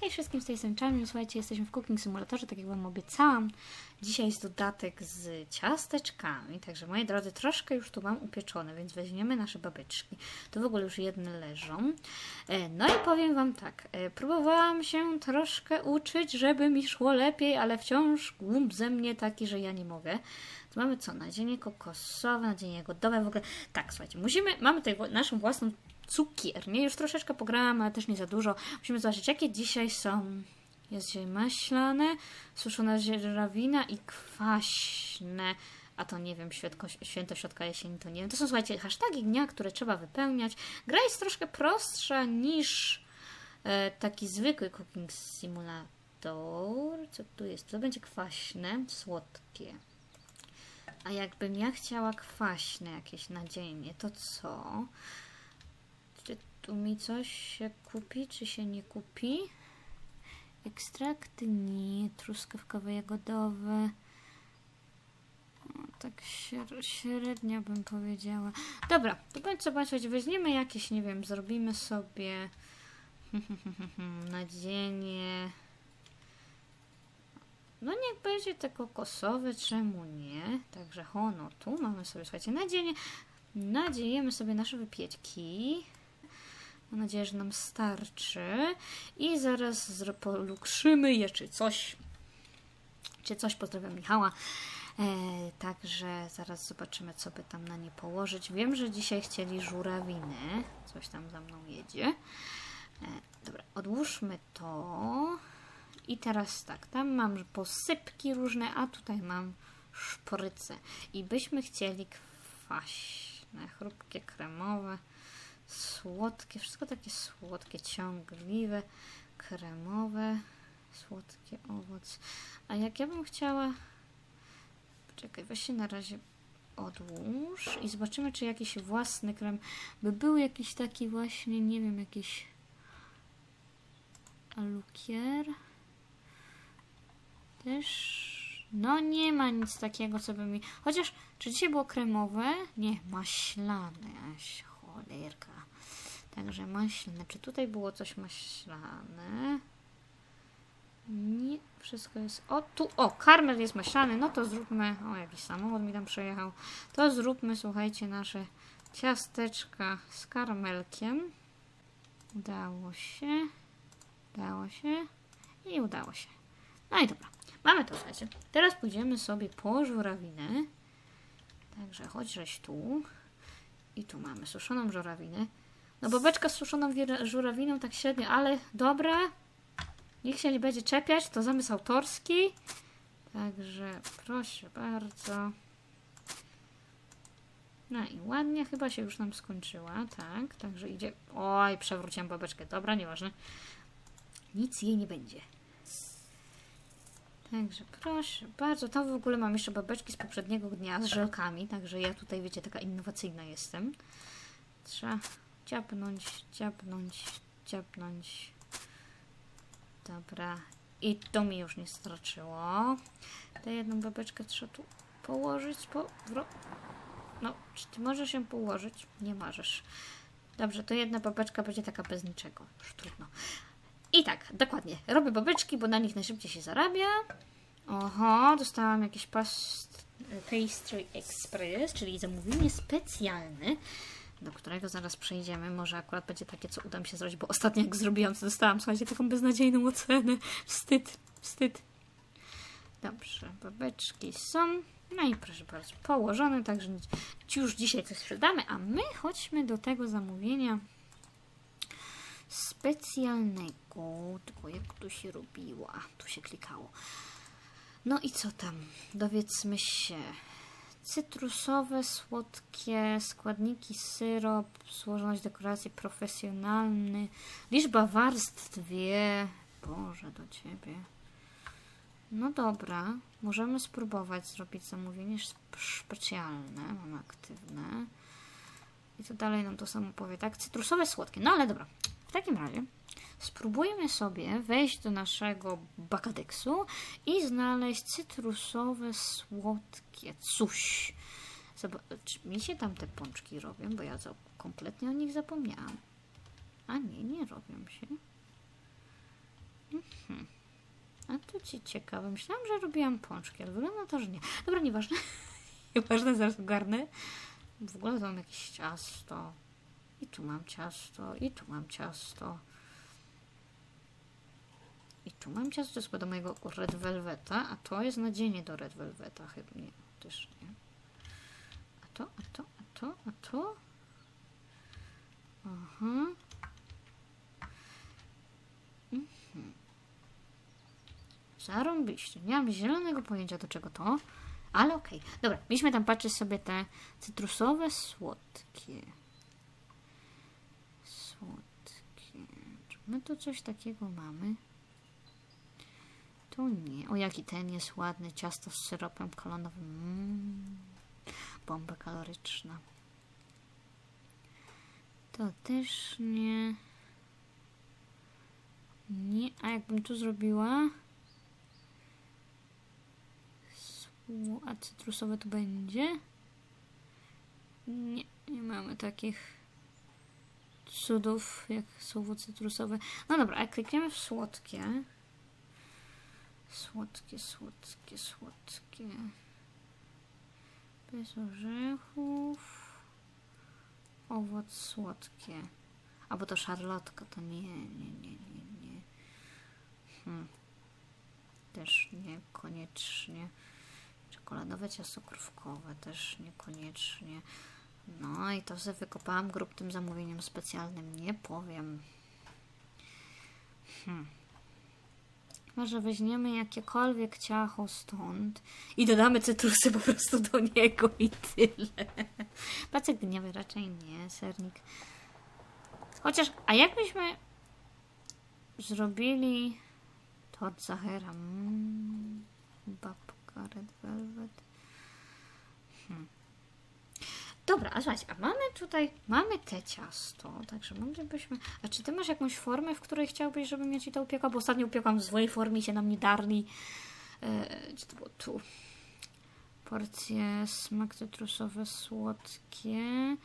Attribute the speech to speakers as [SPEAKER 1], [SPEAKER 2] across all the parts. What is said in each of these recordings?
[SPEAKER 1] Hej wszystkim, z tej Charmin. Słuchajcie, jesteśmy w Cooking Simulatorze, tak jak Wam obiecałam. Dzisiaj jest dodatek z ciasteczkami, także moi drodzy, troszkę już tu mam upieczone, więc weźmiemy nasze babeczki. Tu w ogóle już jedne leżą. E, No i powiem Wam tak, e, próbowałam się troszkę uczyć, żeby mi szło lepiej, ale wciąż głąb ze mnie taki, że ja nie mogę. Tu mamy co? Nadzienie kokosowe, nadzienie jagodowe, w ogóle. Tak, słuchajcie, musimy, mamy tutaj naszą własną cukiernię. Już troszeczkę pograłam, ale też nie za dużo. Musimy zobaczyć, jakie dzisiaj są. Jest dzisiaj maślane, suszona żerawina i kwaśne. A to nie wiem, świętko, święto środka jesieni, to nie wiem. To są, słuchajcie, hasztagi dnia, które trzeba wypełniać. Gra jest troszkę prostsza niż e, taki zwykły cooking simulator. Co tu jest? To będzie kwaśne, słodkie. A jakbym ja chciała kwaśne jakieś nadzienie, to co? Tu mi coś się kupi, czy się nie kupi? Ekstrakty nie, truskawkowe, jagodowe. Tak śre- średnio bym powiedziała. Dobra, to co bądź, weźmiemy jakieś, nie wiem, zrobimy sobie nadzienie. No niech będzie te kokosowe, czemu nie? Także hono, tu mamy sobie, słuchajcie, nadzienie. Nadziejemy sobie nasze wypieczki. Mam nadzieję, że nam starczy. I zaraz polukrzymy je, czy coś. Czy coś, pozdrawiam Michała. E, także zaraz zobaczymy, co by tam na nie położyć. Wiem, że dzisiaj chcieli żurawiny. Coś tam za mną jedzie. E, dobra, odłóżmy to. I teraz tak, tam mam posypki różne, a tutaj mam szpryce. I byśmy chcieli kwaśne, chrupkie, kremowe, słodkie, wszystko takie słodkie, ciągliwe, kremowe, słodkie owoc. A jak ja bym chciała... Poczekaj, weź się na razie odłóż i zobaczymy, czy jakiś własny krem by był jakiś taki właśnie, nie wiem, jakiś lukier. Też. No nie ma nic takiego, co by mi. Chociaż, czy dzisiaj było kremowe? Nie, maślane. Cholerka. Także maślane. Czy tutaj było coś maślane? Nie, wszystko jest. O, tu, o, karmel jest maślany. No to zróbmy. O, jakiś samochód mi tam przejechał. To zróbmy, słuchajcie, nasze ciasteczka z karmelkiem. Udało się. Udało się. I udało się. No i dobra. Mamy to, słuchajcie. Teraz pójdziemy sobie po żurawinę. Także chodź żeś tu. I tu mamy suszoną żurawinę. No babeczka z suszoną żurawiną tak średnio, ale dobra. Nikt się nie będzie czepiać, to zamysł autorski. Także proszę bardzo. No i ładnie, chyba się już nam skończyła, tak. Także idzie. Oj, przewróciłam babeczkę. Dobra, nieważne. Nic jej nie będzie. Także proszę bardzo. Tam w ogóle mam jeszcze babeczki z poprzedniego dnia z żelkami, także ja tutaj, wiecie, taka innowacyjna jestem. Trzeba dziabnąć, dziabnąć, dziabnąć. Dobra. I to mi już nie straczyło. Tę jedną babeczkę trzeba tu położyć. Po... No, czy ty możesz ją położyć? Nie możesz. Dobrze, to jedna babeczka będzie taka bez niczego. Już trudno. I tak, dokładnie. Robię babeczki, bo na nich najszybciej się zarabia. Oho, dostałam jakiś past, Pastry Express, czyli zamówienie specjalne, do którego zaraz przejdziemy. Może akurat będzie takie, co uda mi się zrobić, bo ostatnio jak zrobiłam, to dostałam, słuchajcie, taką beznadziejną ocenę. Wstyd, wstyd. Dobrze, babeczki są. No i proszę bardzo, położone, także już dzisiaj coś sprzedamy, a my chodźmy do tego zamówienia specjalnego. Tylko jak tu się robiła? Tu się klikało. No i co tam? Dowiedzmy się. Cytrusowe, słodkie składniki, syrop, złożoność dekoracji profesjonalny, liczba warstw dwie. Boże, do ciebie. No dobra, możemy spróbować zrobić zamówienie sp- specjalne. Mam aktywne. I to dalej nam to samo powie, tak? Cytrusowe, słodkie. No ale dobra. W takim razie spróbujmy sobie wejść do naszego bakadeksu i znaleźć cytrusowe, słodkie coś. Zob- czy mi się tam te pączki robią, bo ja kompletnie o nich zapomniałam. A nie, nie robią się. Dosyć ciekawe. Myślałam, że robiłam pączki, ale wygląda to, że nie. Dobra, nieważne. nieważne, zaraz ogarnę. W ogóle tu mam jakieś ciasto. I tu mam ciasto, i tu mam ciasto. I tu mam ciasto, to do mojego Red Velveta, a to jest nadzienie do Red Velveta, chyba nie, też nie. A to, a to, a to, a to? Aha. Mhm. Zarąbiście. Nie mam zielonego pojęcia do czego to, ale okej. Dobra, mieliśmy tam patrzeć sobie te cytrusowe. Słodkie. My tu coś takiego mamy? Tu nie. O, jaki ten jest ładny. Ciasto z syropem kolonowym. Mm. Bomba kaloryczna. To też nie. Nie. A jakbym tu zrobiła? A cytrusowe tu będzie? Nie, nie mamy takich cudów jak słowo cytrusowe. No dobra, a klikniemy w słodkie. Słodkie, słodkie, słodkie. Bez orzechów. Owoc słodkie. Albo to szarlotka, to nie, nie, nie, nie, nie. Hmm. Też niekoniecznie. Czekoladowe ciasto krówkowe też niekoniecznie. No i to sobie wykopałam grup tym zamówieniem specjalnym. Nie powiem. Hmm. Może weźmiemy jakiekolwiek ciacho stąd i dodamy cytrusy po prostu do niego i tyle. Pacek dniowy raczej nie, sernik. Chociaż, a jakbyśmy zrobili to od Zachera? Mm, babka Red Velvet. Hmm. Dobra, a a mamy tutaj, mamy te ciasto, także moglibyśmy... A czy ty masz jakąś formę, w której chciałbyś, żebym ja ci to upiekła? Bo ostatnio upiekłam w swojej formie się na mnie darli. E, gdzie to było? Tu. Porcje smak cytrusowe, słodkie.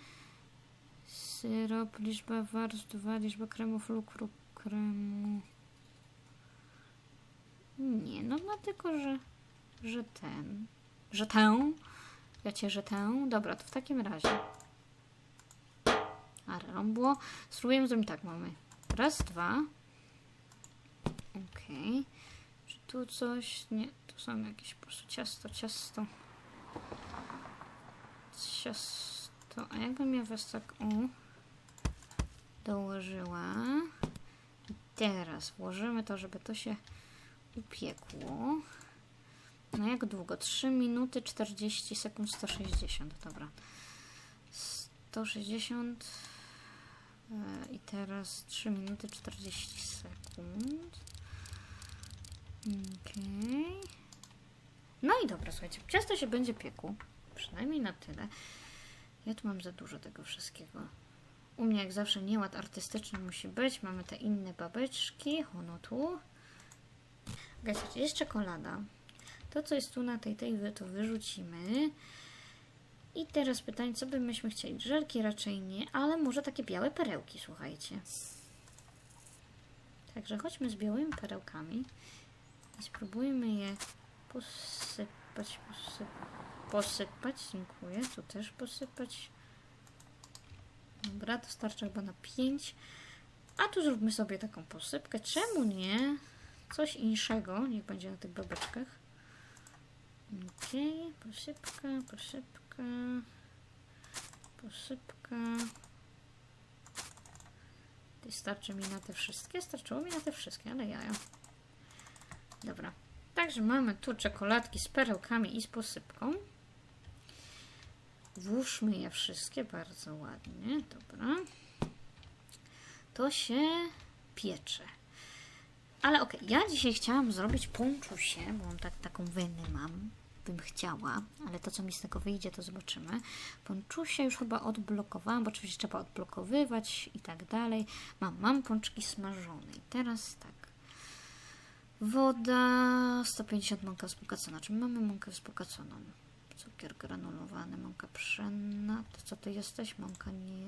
[SPEAKER 1] Syrop, liczba warstw 2, liczba kremów lukru kremu. Nie, no, tylko, że, że ten, że tę. Wiecie, że tę? Dobra, to w takim razie. A rąbło. Spróbujemy zrobić tak. Mamy raz, dwa. Okej. Czy tu coś? Nie, tu są jakieś po prostu ciasto, ciasto. Ciasto. A jakbym ja was tak o dołożyła. I teraz włożymy to, żeby to się upiekło. No jak długo? 3 minuty 40 sekund 160, dobra. 160 e, i teraz 3 minuty 40 sekund. Okej. No i dobra, słuchajcie, ciasto się będzie piekło. Przynajmniej na tyle. Ja tu mam za dużo tego wszystkiego. U mnie jak zawsze nieład artystyczny musi być. Mamy te inne babeczki. Ono tu. Słuchajcie, jest czekolada. To, co jest tu na tej, tej wy- to wyrzucimy. I teraz pytanie, co by myśmy chcieli? Żelki raczej nie, ale może takie białe perełki, słuchajcie. Także chodźmy z białymi perełkami i spróbujmy je posypać, posyp, posypać, dziękuję, tu też posypać. Dobra, to starcza chyba na 5. A tu zróbmy sobie taką posypkę. Czemu nie? Coś inszego, niech będzie na tych babeczkach. Okej, posypka, posypka, posypka. Ty starczy mi na te wszystkie? Starczyło mi na te wszystkie, ale jaja. Dobra. Także mamy tu czekoladki z perełkami i z posypką. Włóżmy je wszystkie bardzo ładnie. Dobra. To się piecze. Ale okej, ja dzisiaj chciałam zrobić ponczusie, bo mam tak, taką wynę mam, bym chciała, ale to co mi z tego wyjdzie, to zobaczymy. Ponczusie już chyba odblokowałam, bo oczywiście trzeba odblokowywać i tak dalej. Mam, mam pączki smażone i teraz tak. Woda, 150 mąka wzbogacona. Czy my mamy mąkę wzbogaconą? Cukier granulowany, mąka pszenna. To co to jesteś? Mąka nie...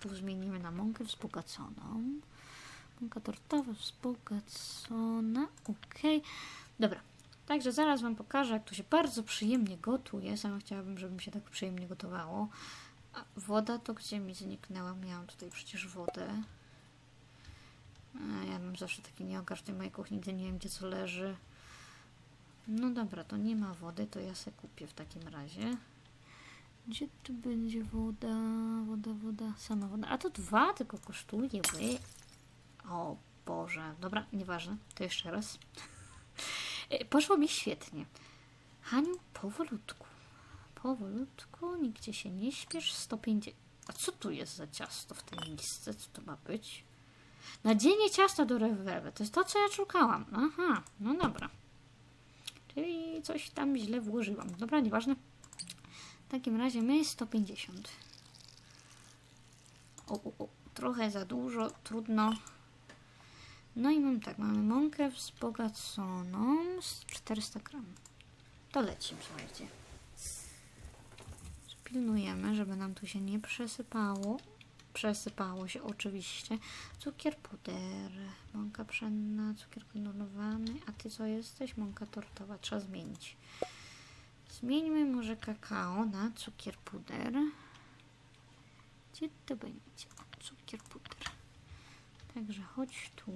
[SPEAKER 1] Tu zmienimy na mąkę wzbogaconą. Mąka tortowa wzbogacona. Ok. Dobra, także zaraz Wam pokażę, jak tu się bardzo przyjemnie gotuje. Sama chciałabym, żeby mi się tak przyjemnie gotowało. A woda to gdzie mi zniknęła? Miałam tutaj przecież wodę. A ja mam zawsze taki nieogar w tej mojej kuchni, gdy nie wiem, gdzie co leży. No dobra, to nie ma wody, to ja se kupię w takim razie. Gdzie tu będzie woda? Woda, woda, sama woda. A to dwa tylko kosztuje. O Boże. Dobra, nieważne. To jeszcze raz. Poszło mi świetnie. Haniu, powolutku. Powolutku, nigdzie się nie śpiesz. 150. A co tu jest za ciasto w tej misce? Co to ma być? Nadzienie ciasta do rewewy. To jest to, co ja szukałam. Aha, no dobra. Czyli coś tam źle włożyłam. Dobra, nieważne. W takim razie my 150. O, o, o, trochę za dużo, trudno. No i mam tak, mamy mąkę wzbogaconą z 400 gram. To lecimy, słuchajcie. Pilnujemy, żeby nam tu się nie przesypało. Przesypało się oczywiście. Cukier puder, mąka pszenna, cukier granulowany. A ty co jesteś? Mąka tortowa. Trzeba zmienić. Zmieńmy może kakao na cukier puder. Gdzie to będzie? Cukier puder. Także chodź tu.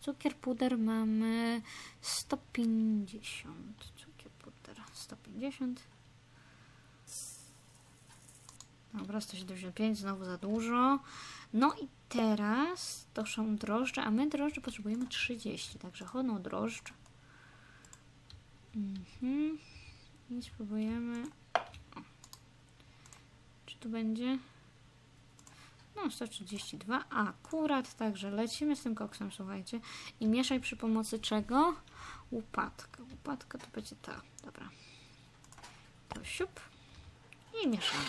[SPEAKER 1] Cukier puder mamy 150. Cukier puder 150. Dobra, 175, znowu za dużo. No i teraz to są drożdże, a my drożdże potrzebujemy 30, także chodzą drożdż. Mhm. I spróbujemy. O. Czy tu będzie? No, 132. Akurat, także lecimy z tym koksem, słuchajcie. I mieszaj przy pomocy czego? Łopatka. Łopatka to będzie ta. Dobra. To siup. I mieszamy.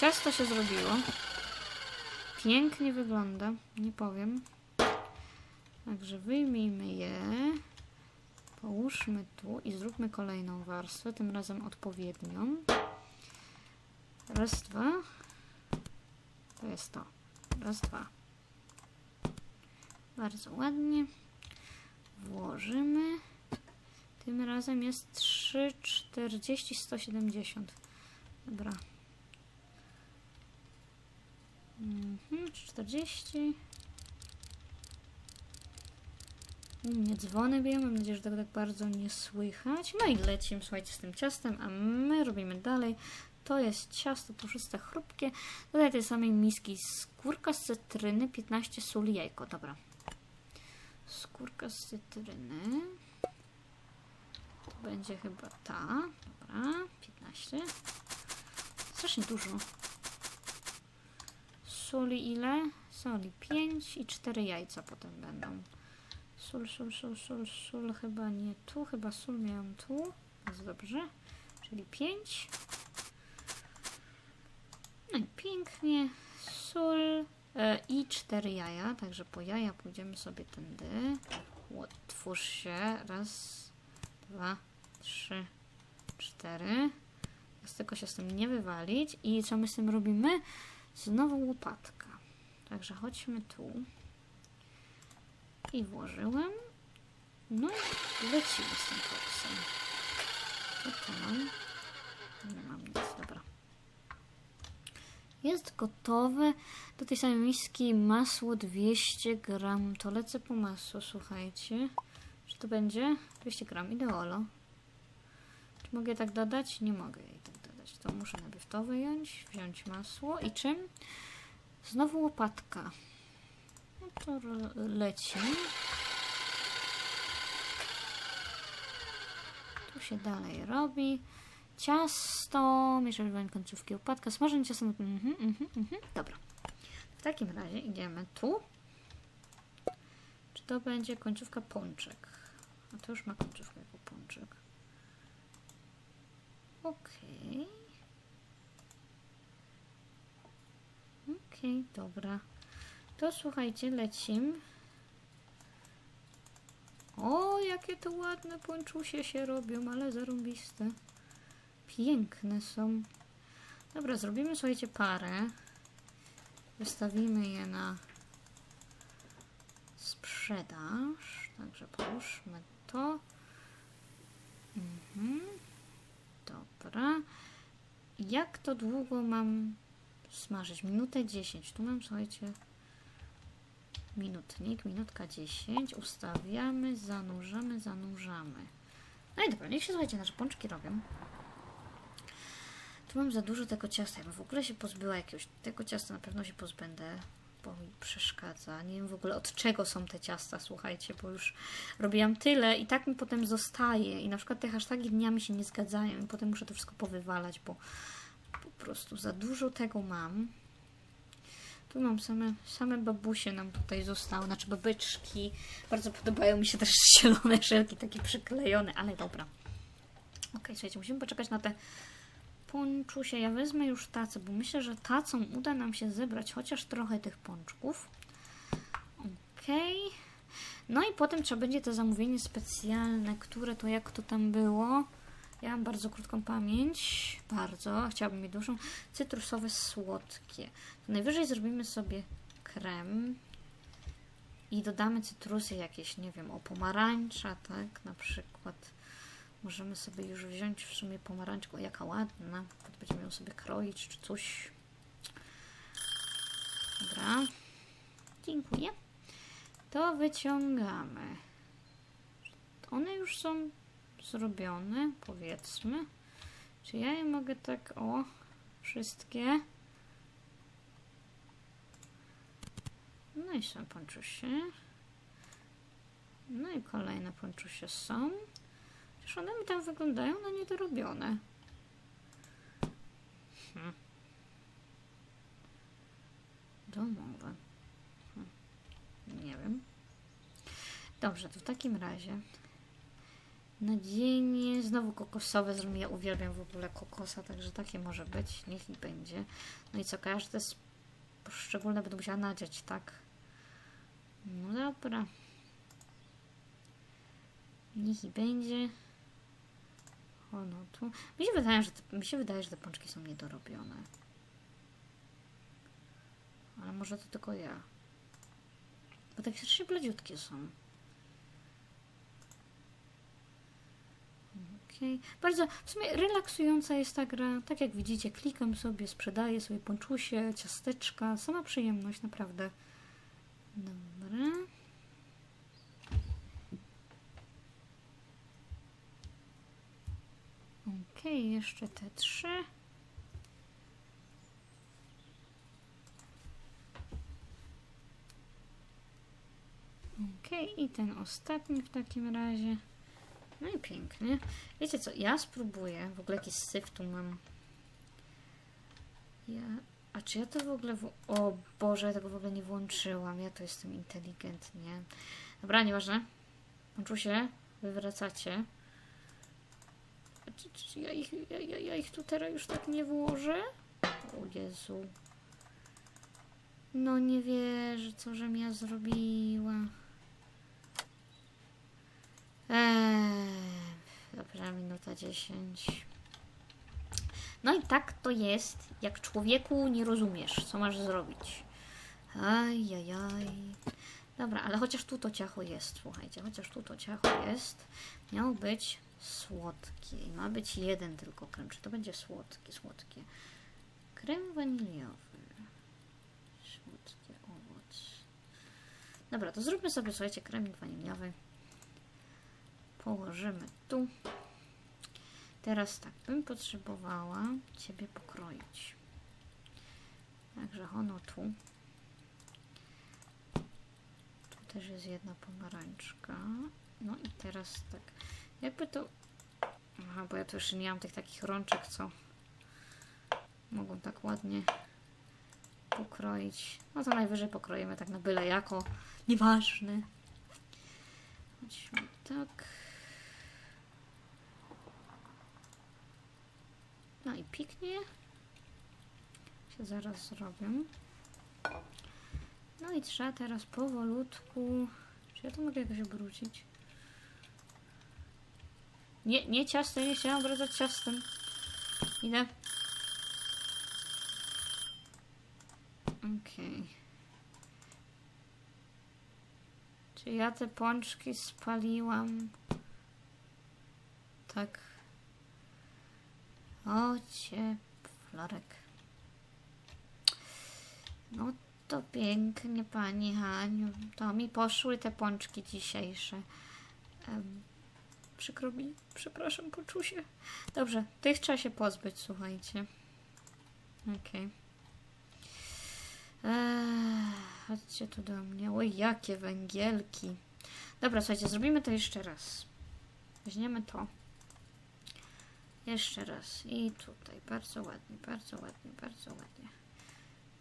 [SPEAKER 1] Ciasto się zrobiło. Pięknie wygląda, nie powiem. Także wyjmijmy je. Połóżmy tu i zróbmy kolejną warstwę, tym razem odpowiednią. Raz, dwa. To jest to. Raz, dwa. Bardzo ładnie. Włożymy. Tym razem jest 3, 40, 170. Dobra. Mhm, 40. U mnie dzwony biją, mam nadzieję, że tego tak bardzo nie słychać. No i lecimy, słuchajcie, z tym ciastem, a my robimy dalej. To jest ciasto puszyste, chrupkie. Dodaj tej samej miski skórka z cytryny, 15 sól jajko. Dobra. Skórka z cytryny. To będzie chyba ta. Dobra, 15. Strasznie dużo. Soli ile? Soli 5 i 4 jajca potem będą. Sól, sól, sól, sól, sól chyba nie tu, chyba sól miałam tu. Jest dobrze. Czyli 5. I pięknie. Sól e, i 4 jaja. Także po jaja pójdziemy sobie tędy. Otwórz się. Raz, dwa, trzy, cztery. Z tego się z tym nie wywalić. I co my z tym robimy? Znowu łopatka. Także chodźmy tu. I włożyłem. No i lecimy z tym koksem. Co mam? Nie mam nic, dobra. Jest gotowe. Do tej samej miski masło 200 gram. To lecę po masło, słuchajcie. Czy to będzie? 200 gram, ideolo. Czy mogę tak dodać? Nie mogę jej tak dodać. To muszę najpierw to wyjąć, wziąć masło i czym? Znowu łopatka. No to leci. Tu się dalej robi. Ciasto, mieszać końcówki łopatka, smażenie ciasto. Mhm, mhm, mhm. Dobra. W takim razie idziemy tu. Czy to będzie końcówka pączek? A to już ma końcówkę jako pączek. Okej. Okej, dobra. To słuchajcie, lecim. O, jakie to ładne pończusie się robią, ale zarąbiste. Piękne są. Dobra, zrobimy, słuchajcie, parę. Wystawimy je na sprzedaż. Także połóżmy to. Mhm. Dobra. Jak to długo mam smażyć? Minutę 10. Tu mam, słuchajcie, minutnik, minutka 10. Ustawiamy, zanurzamy, zanurzamy. No i dobra, niech się, słuchajcie, nasze pączki robią. Tu mam za dużo tego ciasta. Ja bym w ogóle się pozbyła jakiegoś tego ciasta, na pewno się pozbędę, bo mi przeszkadza. Nie wiem w ogóle od czego są te ciasta, słuchajcie, bo już robiłam tyle i tak mi potem zostaje. I na przykład te hasztagi dniami się nie zgadzają i potem muszę to wszystko powywalać, bo po prostu za dużo tego mam. Tu mam same, same babusie nam tutaj zostały, znaczy babyczki. Bardzo podobają mi się też zielone szelki, takie przyklejone, ale dobra. Okej, słuchajcie, musimy poczekać na te ponczusie. Ja wezmę już tacę, bo myślę, że tacą uda nam się zebrać chociaż trochę tych pączków. Okej. No i potem trzeba będzie to zamówienie specjalne, które to jak to tam było. Ja mam bardzo krótką pamięć, bardzo, chciałabym mieć dłuższą. Cytrusowe, słodkie. To najwyżej zrobimy sobie krem i dodamy cytrusy jakieś, nie wiem, o pomarańcza, tak, na przykład. Możemy sobie już wziąć w sumie pomarańczkę, jaka ładna. Będziemy ją sobie kroić czy coś. Dobra. Dziękuję. To wyciągamy. One już są zrobione, powiedzmy. Czy ja je mogę tak, o, wszystkie? No i są ponczusie. No i kolejne ponczusie są. Przecież one mi tam wyglądają na niedorobione. Hmm. Domowe. Hmm. Nie wiem. Dobrze, to w takim razie nadzienie znowu kokosowe zrobimy. Ja uwielbiam w ogóle kokosa, także takie może być. Niech i będzie. No i co, każde poszczególne będą musiała nadziać, tak? No dobra. Niech i będzie. O no tu. Mi się wydaje, że te, mi się wydaje, że te pączki są niedorobione. Ale może to tylko ja. Bo takie strasznie bladziutkie są. Okej. Bardzo w sumie relaksująca jest ta gra. Tak jak widzicie, klikam sobie, sprzedaję sobie ponczusie, ciasteczka. Sama przyjemność, naprawdę. Dobra. Okej, jeszcze te trzy. Okej, i ten ostatni w takim razie. No i pięknie. Wiecie co, ja spróbuję. W ogóle jakiś syf tu mam. Ja... A czy ja to w ogóle... W... O Boże, ja tego w ogóle nie włączyłam. Ja to jestem inteligentnie. Dobra, nieważne. Włączył się. Wywracacie. Czy, czy ja, ich, ja, ja, ja ich tu teraz już tak nie włożę? O Jezu. No nie wierzę, co żem ja zrobiła. Eee, dobra, minuta 10. No i tak to jest, jak człowieku nie rozumiesz, co masz zrobić. Ajajaj. Dobra, ale chociaż tu to ciacho jest, słuchajcie, chociaż tu to ciacho jest, miało być słodkie i ma być jeden tylko krem. Czy to będzie słodkie, słodkie? Krem waniliowy. Słodkie owoc. Dobra, to zróbmy sobie, słuchajcie, kremik waniliowy położymy tu. Teraz tak, bym potrzebowała Ciebie pokroić. Także ono tu. Tu też jest jedna pomarańczka. No i teraz tak, jakby to... Aha, bo ja tu jeszcze nie mam tych takich rączek, co mogą tak ładnie pokroić. No to najwyżej pokroimy tak na byle jako. Nieważne. Chodźmy tak. No i piknie. Się zaraz zrobię. No i trzeba teraz powolutku... Czy ja to mogę jakoś obrócić? Nie, nie ciastem, nie chciałam obracać ciastem. Idę. Okej. Okay. Czy ja te pączki spaliłam? Tak. O Florek. No to pięknie, pani Haniu. To mi poszły te pączki dzisiejsze. Em, przykro mi, przepraszam, poczusie. Dobrze, tych trzeba się pozbyć, słuchajcie. Okej. Eee, chodźcie tu do mnie. Oj, jakie węgielki. Dobra, słuchajcie, zrobimy to jeszcze raz. Weźmiemy to. Jeszcze raz. I tutaj. Bardzo ładnie, bardzo ładnie, bardzo ładnie.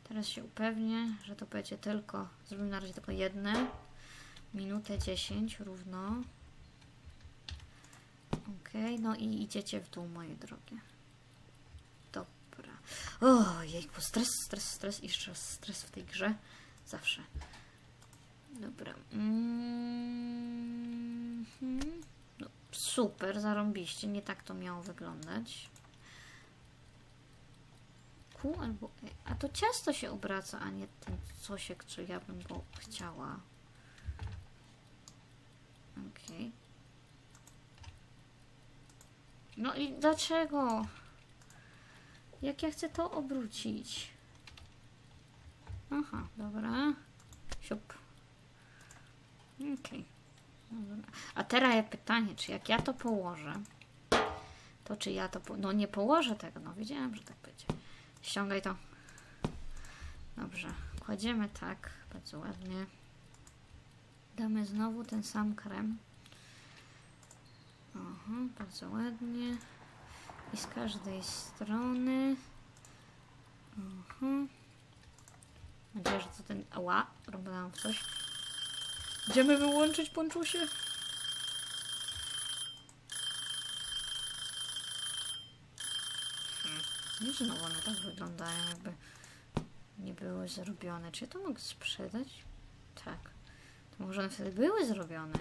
[SPEAKER 1] Teraz się upewnię, że to będzie tylko. Zrobimy na razie tylko jedne. Minutę 10 równo. Okej, no i idziecie w dół, moje drogie. Dobra. O, jejku, stres, stres, stres i jeszcze stres w tej grze. Zawsze. Dobra. Mm no, super, zarąbiście. Nie tak to miało wyglądać. Q albo E. A to ciasto się obraca, a nie ten cosiek, co ja bym go chciała. Okej. No i dlaczego? Jak ja chcę to obrócić? Aha, dobra. Siup. Okej. Dobra. A teraz ja pytanie, czy jak ja to położę, to czy ja to... Po... No nie położę tego, no wiedziałam, że tak będzie. Ściągaj to. Dobrze. Kładziemy tak, bardzo ładnie. Damy znowu ten sam krem. Aha, bardzo ładnie. I z każdej strony. Aha. Mam nadzieję, że to ten. Ała, robiłam coś. Idziemy wyłączyć ponczusie. Hmm. Nie, no one tak wyglądają, jakby nie były zrobione. Czy ja to mogę sprzedać? Tak. To może one wtedy były zrobione.